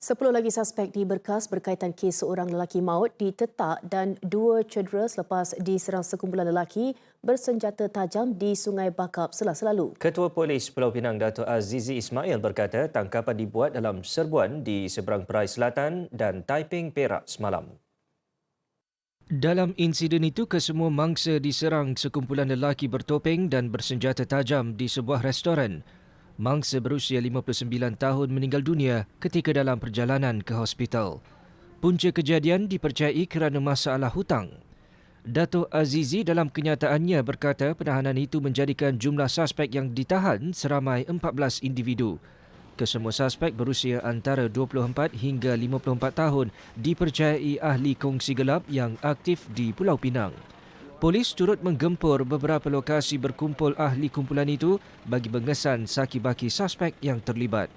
Sepuluh lagi suspek diberkas berkaitan kes seorang lelaki maut ditetak dan dua cedera selepas diserang sekumpulan lelaki bersenjata tajam di Sungai Bakap selasa lalu. Ketua Polis Pulau Pinang Dato' Azizi Ismail berkata tangkapan dibuat dalam serbuan di seberang Perai Selatan dan Taiping Perak semalam. Dalam insiden itu, kesemua mangsa diserang sekumpulan lelaki bertopeng dan bersenjata tajam di sebuah restoran mangsa berusia 59 tahun meninggal dunia ketika dalam perjalanan ke hospital. Punca kejadian dipercayai kerana masalah hutang. Dato' Azizi dalam kenyataannya berkata penahanan itu menjadikan jumlah suspek yang ditahan seramai 14 individu. Kesemua suspek berusia antara 24 hingga 54 tahun dipercayai ahli kongsi gelap yang aktif di Pulau Pinang. Polis turut menggempur beberapa lokasi berkumpul ahli kumpulan itu bagi mengesan saki baki suspek yang terlibat.